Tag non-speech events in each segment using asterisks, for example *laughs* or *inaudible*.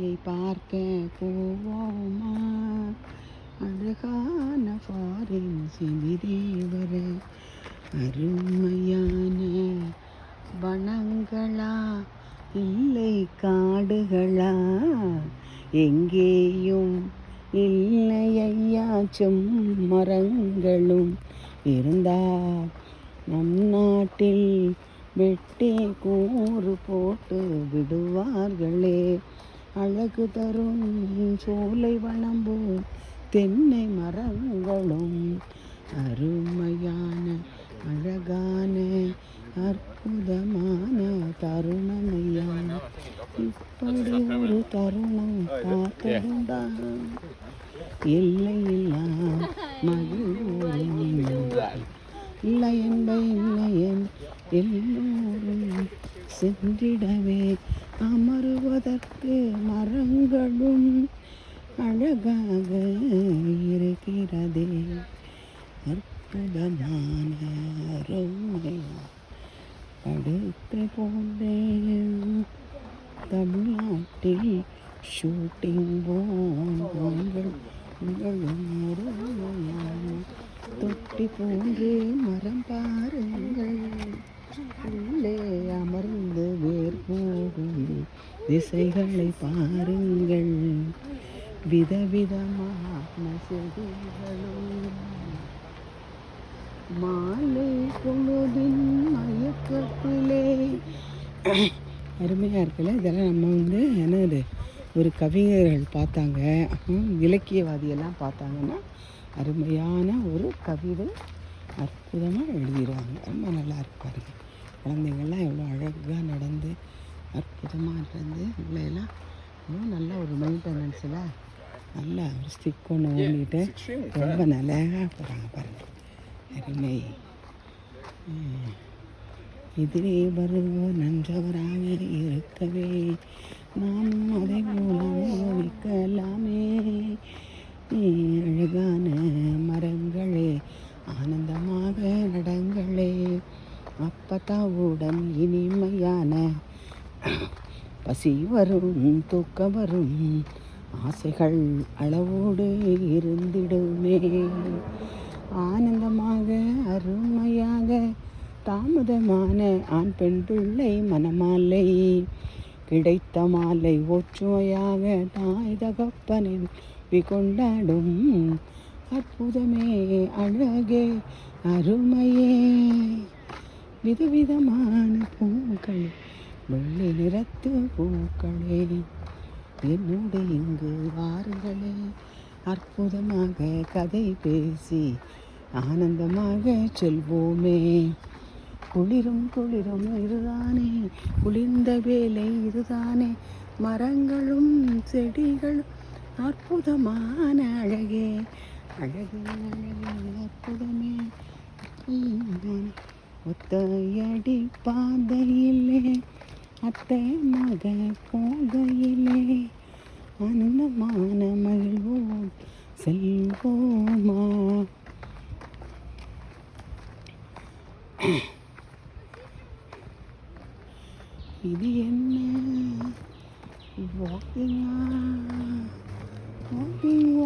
பார்க்க போவோமா? அழகான ஃபாரின் சிமிதேவர அருமையான வனங்களா இல்லை காடுகளா? எங்கேயும் இல்லை ஐயாச்சும் மரங்களும் இருந்தால் நம் நாட்டில் வெட்டி கூறு போட்டு விடுவார்களே. அழகு தரும். சோலை வனம்பும் தென்னை மரங்களும் அருமையான அழகான அற்புதமான தருணமையான இப்படி ஒரு தருணம் பார்த்ததுண்டா எல்லையில்லா மகிழ்வோம் இல்லை என்ப இல்லையன் எல்லோரும் சென்றிடவே அமருவதற்கு மரங்களும் அழகாக இருக்கிறதே. அற்புதமான அருமை அடுத்து போனேன் தமிழ்நாட்டில் ஷூட்டிங் போங்கள் உங்களும் அருமையான தொட்டி போன்று மரம் பாருங்கள். உள்ளே அமர்ந்து வேர் போகும் திசைகளை பாருங்கள். விதவிதமான செடிகளும் மாலை பொழுதின் மயக்கத்திலே. அருமையாக இருக்குல்ல? இதெல்லாம் நம்ம வந்து என்னது? ஒரு கவிஞர்கள் பார்த்தாங்க. இலக்கியவாதியெல்லாம் பார்த்தாங்கன்னா அருமையான ஒரு கவிதை அற்புதமாக எழுதிடுவாங்க ரொம்ப நல்லா இருக்கு பாருங்க குழந்தைங்கள்லாம் எவ்வளோ அழகாக நடந்து அற்புதமாக நடந்து பிள்ளையெல்லாம் ரொம்ப நல்ல ஒரு மெயின்டெனன்ஸில் நல்லா ஒரு ஸ்டிக் ஒன்று ஓடிட்டு ரொம்ப நல்லா போகிறாங்க பாருங்க. அருமை. எதிரே வருவோர் நன்றவராக இருக்கவே நானும் அதை போல அனுபவிக்கலாமே அழகான மரங்களே ஆனந்தமாக நடங்களே அப்பதான் உடன் இனிமையான பசி வரும் தூக்கம் வரும் ஆசைகள் அளவோடு இருந்திடுமே. ஆனந்தமாக அருமையாக தாமதமான ஆண் பெண் பிள்ளை மனமாலை கிடைத்த மாலை ஒற்றுமையாக தாய் தகப்பனின் கொண்டாடும் அற்புதமே அழகே அருமையே. விதவிதமான பூக்கள் வெள்ளி நிறத்து பூக்களே. என்னோடு இங்கு வாருங்களே. அற்புதமாக கதை பேசி ஆனந்தமாக செல்வோமே. குளிரும் குளிரும் இதுதானே. குளிர்ந்த வேலை இதுதானே. மரங்களும் செடிகளும் அற்புதமான அழகே. அழகே ஒத்தையடி பாதையிலே அத்தை மக போகையிலே. அன்னமான மகிழ்வோம் செல்வோமா? இது என்ன? வாக்கிங்கா வாக்கிங்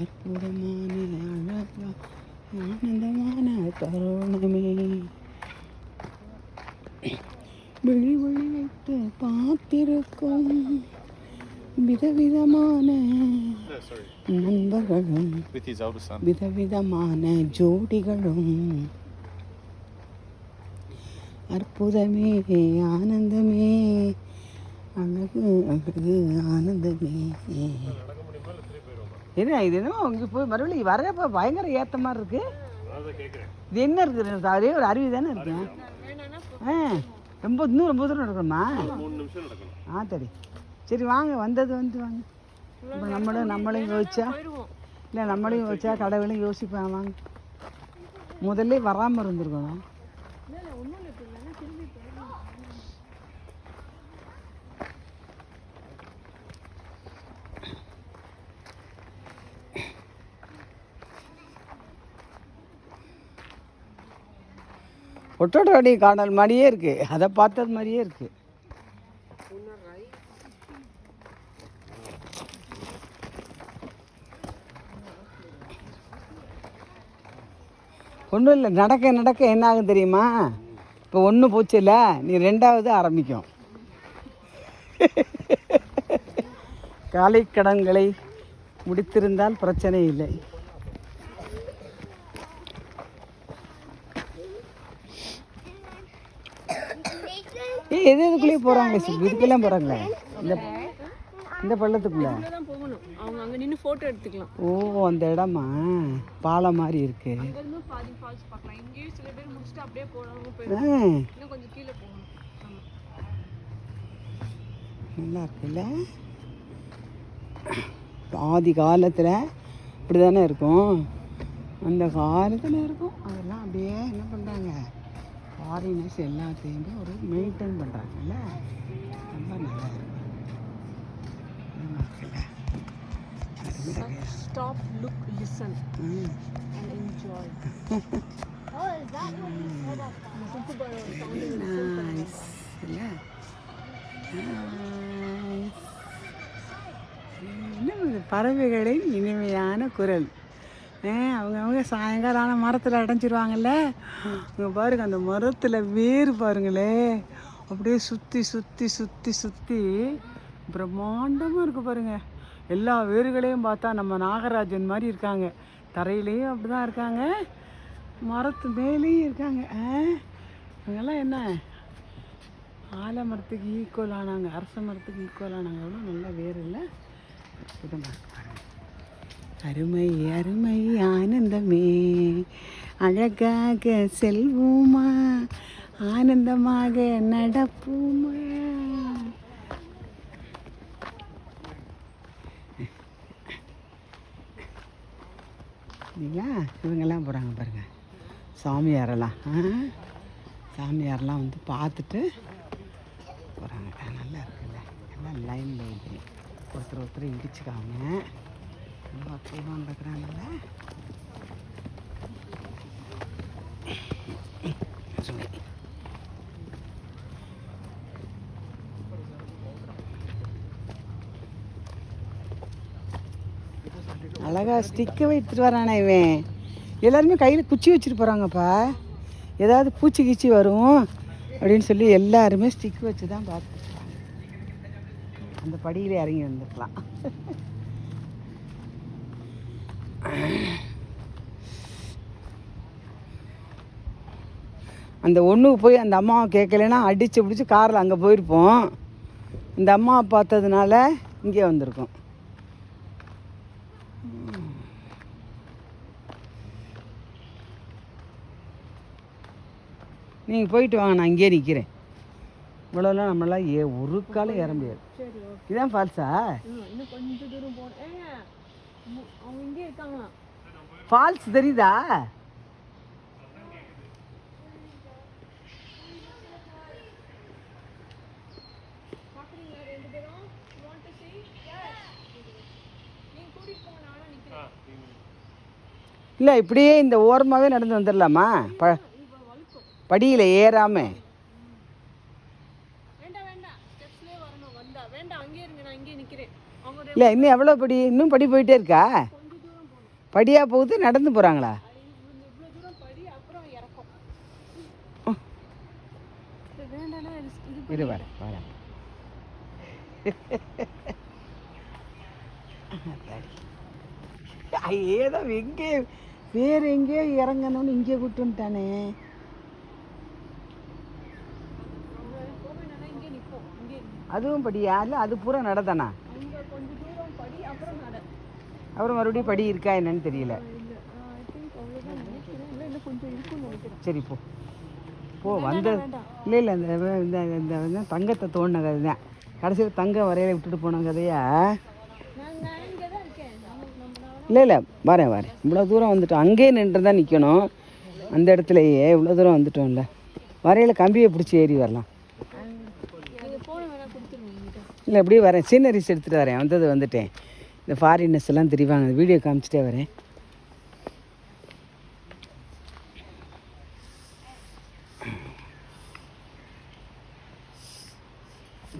அற்புதமான அழகா ஆனந்தமான தருணமே. விழி விழி வைத்து பார்த்திருக்கும் விதவிதமான நண்பர்களும் விதவிதமான ஜோடிகளும். அற்புதமே ஆனந்தமே அழகு அழகு ஆனந்தமே. என்ன இது என்னமோ இங்கே போய் மறுபடியும் வரப்போ பயங்கர ஏற்ற மாதிரி இருக்கு. இது என்ன இருக்குது? அதே ஒரு அருவி தானே இருக்கு. ஆ ரொம்ப இன்னும் ரொம்ப தூரம் நடக்கணுமா? ஆ சரி. சரி வாங்க வந்தது வந்து வாங்க. இப்போ நம்மளும் நம்மளும் யோசிச்சா இல்லை நம்மளையும் யோசிச்சா கடவுளையும் யோசிப்பான் வாங்க. முதல்ல வராமல் இருந்திருக்கணும் இல்லை இல்லை ஒன்றும் இல்லை இப்போ இல்லைன்னா திரும்பி போயிடலாம் ஒட்டோட காணல் மாதிரியே இருக்குது அதை பார்த்தது மாதிரியே இருக்குது ஒன்றும் இல்லை. நடக்க நடக்க என்ன ஆகும் தெரியுமா? இப்போ ஒன்று போச்சுல நீ ரெண்டாவது ஆரம்பிக்கும். காலை கடன்களை முடித்திருந்தால் பிரச்சனை இல்லை. எது எதுக்குள்ளேயே போகிறாங்களே சிப்பு இதுக்கெல்லாம் போகிறாங்களே இந்த இந்த பள்ளத்துக்குள்ள? போகணும் அவங்க அங்கே நின்று ஃபோட்டோ எடுத்துக்கலாம் ஓ அந்த இடமா? பாலம் மாதிரி இருக்கு. ஆ, நல்லா இருக்குல்ல? ஆதி காலத்தில் இப்படி தானே இருக்கும். அந்த காலத்தில் இருக்கும். அதெல்லாம் அப்படியே என்ன பண்ணுறாங்க ஃபாரினர்ஸ் எல்லாத்தையுமே ஒரு மெயின்டைன் பண்ணுறாங்கல்ல ரொம்ப நல்லா இருக்கு. ஸ்டாப் லுக் லிசன் ம். And enjoy. *laughs* இல்ல? இது? பறவைகளின் இனிமையான குரல் ஏ அவங்க அவங்க சாயங்காலம் ஆனால் மரத்தில் அடைஞ்சிருவாங்கல்ல? இங்கே பாருங்க அந்த மரத்தில் வேர் பாருங்களே. அப்படியே சுற்றி சுற்றி சுற்றி சுற்றி பிரம்மாண்டமாக இருக்குது பாருங்கள் எல்லா வேர்களையும் பார்த்தா நம்ம நாகராஜன் மாதிரி இருக்காங்க. தரையிலையும் அப்படி தான் இருக்காங்க. மரத்து மேலேயும் இருக்காங்க. ஆ இவங்கெல்லாம் என்ன? ஆலமரத்துக்கு ஈக்குவல் ஆனாங்க. அரச மரத்துக்கு ஈக்குவல் ஆனாங்க. எவ்வளோ நல்லா வேறு இல்லை. இதை பாருங்கள் அருமை அருமை ஆனந்தமே. அழகாக செல்வோமா? ஆனந்தமாக நடப்போமா? இல்லைங்களா இவங்கெல்லாம் போகிறாங்க பாருங்க. சாமியாரெல்லாம் சாமியாரெல்லாம் வந்து பார்த்துட்டு போகிறாங்க நல்லா இருக்குல்ல. எல்லாம் லைன் லைன் ஒருத்தர் ஒருத்தர் இடிச்சுக்காங்க ரொம்ப அற்புதமாக அழகா ஸ்டிக்கை எடுத்துட்டு வரானே இவன். எல்லாருமே கையில் குச்சி வச்சுட்டு போகிறாங்கப்பா ஏதாவது பூச்சி கீச்சி வரும் அப்படின்னு சொல்லி எல்லாருமே ஸ்டிக் வச்சு தான் பார்த்துட்டு அந்த படியில் இறங்கி வந்துருக்கலாம். அந்த ஒன்றுக்கு போய் அந்த அம்மாவை கேட்கலன்னா அடித்து பிடிச்சி காரில் அங்கே போயிருப்போம். இந்த அம்மாவை பார்த்ததுனால இங்கே வந்திருக்கோம். நீங்கள் போயிட்டு வாங்க நான் இங்கேயே நிற்கிறேன் இவ்வளோலாம் நம்மளாம் ஏ ஒரு காலம் ஏற முடியாது. இதான் ஃபால்ஸா அவங்க இங்கே இருக்காங்களாம் ஃபால்ஸ் தெரியுதா? இல்லை இப்படியே இந்த ஓரமாகவே நடந்து வந்துடலாமா ப படியில் ஏறாமல் வேண்டாம் வேண்டாம் ஸ்டெப்ஸ்லேயே வரணும் வந்தா வேண்டாம் அங்கேயே இருங்க நான் இங்கேயே நிற்கிறேன் அவங்க ரெ- இல்லை இன்னும் எவ்வளோ படி? இன்னும் படி போயிட்டே இருக்கா? படியாக போகுது நடந்து போகிறாங்களா இரு வரேன் வரேன் ஏதோ எங்கே வேறு எங்கேயோ இறங்கணும்னு இங்கே கூட்டுன்ட்டானே அவங்க போக வேண்டாம்னா இங்கே நிற்போம் இங்கே அதுவும் படியா இல்லை அது பூரா நடதானா அப்புறம் மறுபடியும் படி இருக்கா என்னன்னு தெரியல. சரி போ. போ வந்து இல்லை இல்லை இந்த இந்த தங்கத்தை தோண்டின கதை தான் கடைசியில் தங்கம் வரையில விட்டுட்டு போன கதையா? இல்லை இல்லை வரேன் வரேன். இவ்வளோ தூரம் வந்துட்டோம் அங்கேயே நின்று தான் நிற்கணும் அந்த இடத்துலையே இவ்வளோ தூரம் வந்துட்டோம்ல. வரையில் கம்பியை பிடிச்சி ஏறி வரலாம். இல்லை எப்படியும் வரேன். சீனரிஸ் எடுத்துகிட்டு வரேன். வந்தது வந்துட்டேன். இந்த ஃபாரினர்ஸ் எல்லாம் தெரிவாங்க. வீடியோ காமிச்சிட்டே வரேன்.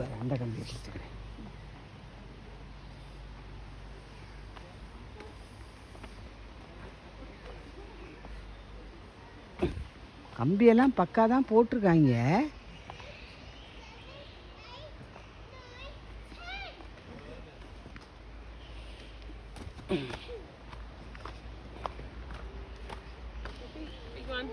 வரேன், அந்த கம்பி எடுத்துக்கிறேன்? கம்பியெல்லாம் பக்கா தான் போட்டிருக்காங்க. Big one.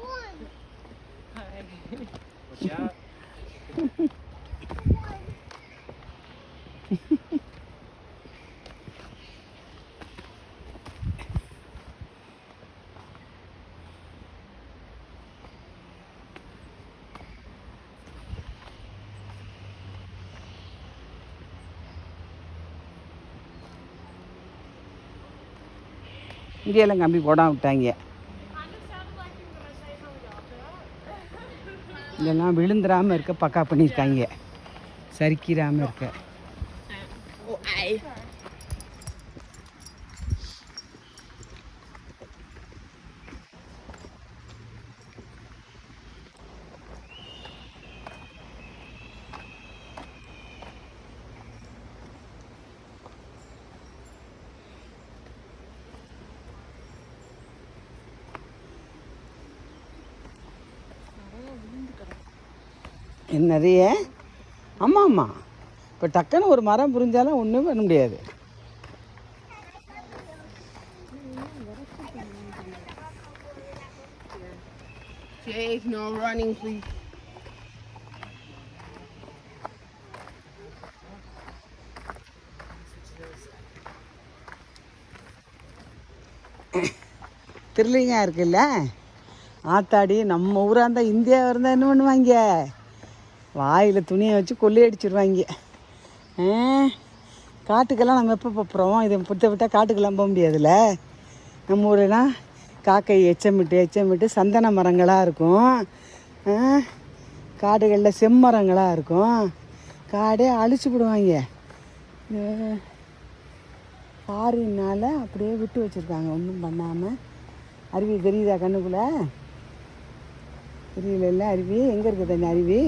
இங்கேயெல்லாம் கம்பி போடாம விட்டாங்க இதெல்லாம் விழுந்துடாமல் இருக்க பக்கா பண்ணியிருக்காங்க. சறுக்கிடாமல் இருக்க. Oh, என்ன நிறைய ஆமாம் ஆமாம் இப்போ டக்குன்னு ஒரு மரம் புரிஞ்சாலும் ஒன்றும் பண்ண முடியாது. Jake, no running, please. Thirulingam இருக்குல்ல? ஆத்தாடி நம்ம ஊராக இருந்தால் இந்தியாவாக இருந்தால் என்ன பண்ணுவாங்க? வாயில் துணியை வச்சு கொள்ளையடிச்சிருவாங்க காட்டுக்கெல்லாம் நம்ம எப்போ போகிறோம் இதை புத்த விட்டால் காட்டுக்கெல்லாம் போக முடியாதுல்ல? நம்ம ஊரெல்லாம் காக்கை எச்சமிட்டு எச்சமிட்டு சந்தன மரங்களாக இருக்கும். காடுகளில் செம்மரங்களாக இருக்கும். காடே அழிச்சு விடுவாங்க. பாரினால் அப்படியே விட்டு வச்சுருக்காங்க. ஒன்றும் பண்ணாமல் அருவி தெரியுதா கண்ணுக்குள்ளே? தெரியல அருவி. எங்கே இருக்குது தண்ணி அருவி?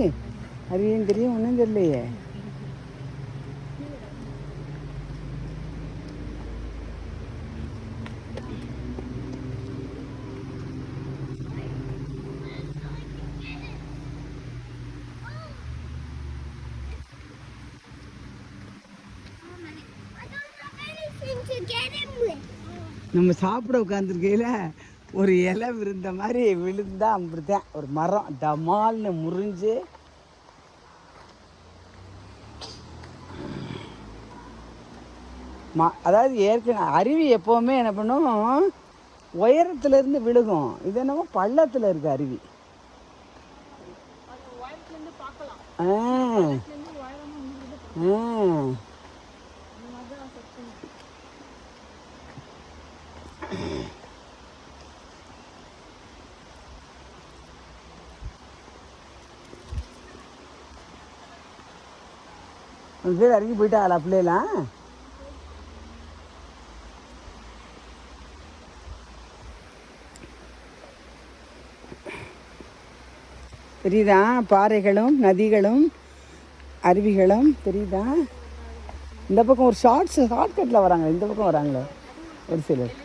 அறியும் தெரியும் ஒன்றும் தெரியலையே நம்ம சாப்பிட உட்காந்துருக்கையில் ஒரு இலை விழுந்த மாதிரி விழுந்தா அப்படித்தான் ஒரு மரம் டமால்னு முறிஞ்சு மா அதாவது ஏற்கனவே அருவி எப்போவுமே என்ன பண்ணும்? உயரத்துலேருந்து விழுகும். இது என்னமோ பள்ளத்தில் இருக்குது அருவி. அது உயரத்துலேருந்து பார்க்கலாம் ஆ உயரத்துலேருந்து உயரமாக உங்களுக்கு ஆ அந்த மாதிரி தான் செக்ஷன் உன் கீழே இறங்கி போயிட்டாங்களா பிள்ளைலாம் தெரியுதா? பாறைகளும் நதிகளும் அருவிகளும் தெரியுதா? இந்த பக்கம் ஒரு ஷார்ட்ஸ் ஷார்ட்கட்டில் வராங்க இந்த பக்கம் வராங்களோ ஒரு சிலர்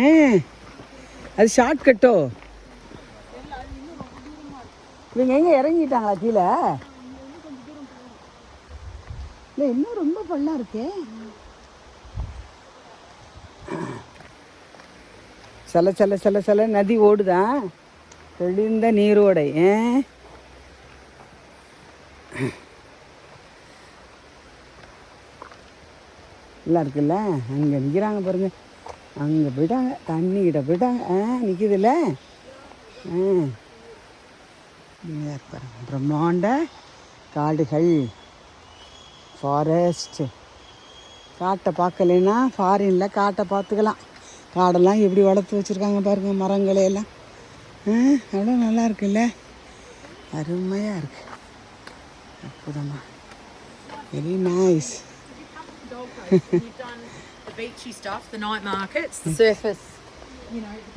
ஆ அது ஷார்ட்கட்டோ இவங்க எங்கே இறங்கிட்டாங்களா கீழே? இல்லை இன்னும் ரொம்ப பள்ளம் இருக்கே. சில சில சில சில நதி ஓடுதா? தெளிந்த நீரோடை எல்லாம் இருக்குல்ல? அங்கே நிற்கிறாங்க பாருங்க. அங்கே போயிட்டாங்க தண்ணிக்கிட்ட போயிட்டாங்க ஆ? நிற்கிதுல்ல ஆ. பாருங்க பிரம்மாண்ட காடுகள். ஃபாரஸ்ட் காட்டை பார்க்கலைன்னா ஃபாரினில் காட்டை பார்த்துக்கலாம். காடெல்லாம் எப்படி வளர்த்து வச்சுருக்காங்க பாருங்கள் மரங்களை எவ்வளோ நல்லா இருக்குல்ல அருமையாக இருக்கு அற்புதமாக வெரி நைஸ்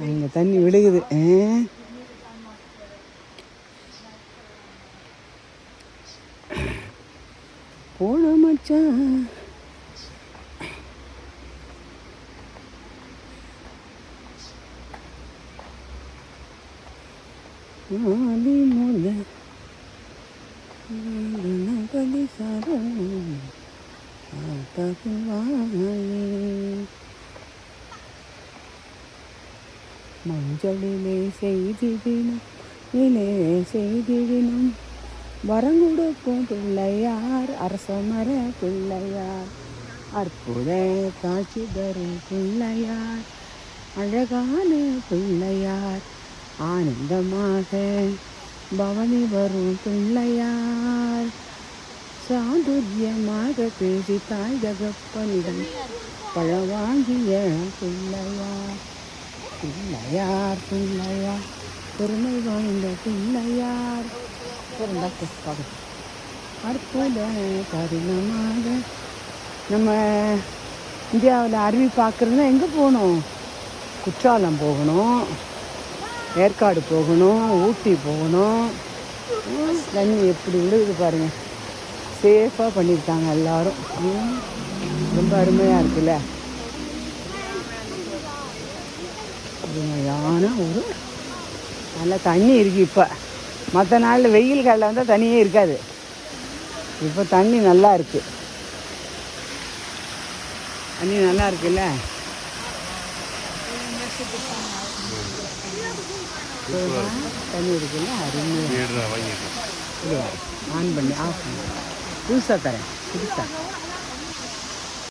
அங்கே தண்ணி விழுகுது போட மச்சான் ஆதி முத கதி சாரம் ஆத்தகுவாயே. மஞ்சளிலே செய்திடினும் இலே செய்திடினும் வரங்குடுக்கும் பிள்ளையார் அரசமர பிள்ளையார். அற்புத காட்சி தரும் பிள்ளையார் அழகான பிள்ளையார். ஆனந்தமாக பவனி வரும் பிள்ளையார். சாதுரியமாக பேசி தாய் தகப்பனிடம் பழவாங்கிய பிள்ளையார். பிள்ளையார் பிள்ளையார் பெருமை வாய்ந்த பிள்ளையார். அற்புத கருணமாக நம்ம இந்தியாவில் அருவி பார்க்குறதுனா எங்கே போகணும்? குற்றாலம் போகணும். ஏற்காடு போகணும் ஊட்டி போகணும். தண்ணி எப்படி விழுகுது பாருங்கள் சேஃபாக பண்ணியிருக்காங்க எல்லாரும். ரொம்ப அருமையாக இருக்குல்ல. அருமையான ஒரு நல்ல தண்ணி இருக்குது இப்போ. மற்ற நாளில் வெயில் காலில் வந்தால் தண்ணியே இருக்காது. இப்போ தண்ணி நல்லா இருக்குது தண்ணி நல்லா இருக்குல்ல. தண்ணி இருக்குல்ல அருமையாக ஆன் பண்ணி ஆஃப் பண்ணி. புதுசாக தரேன் புதுசாக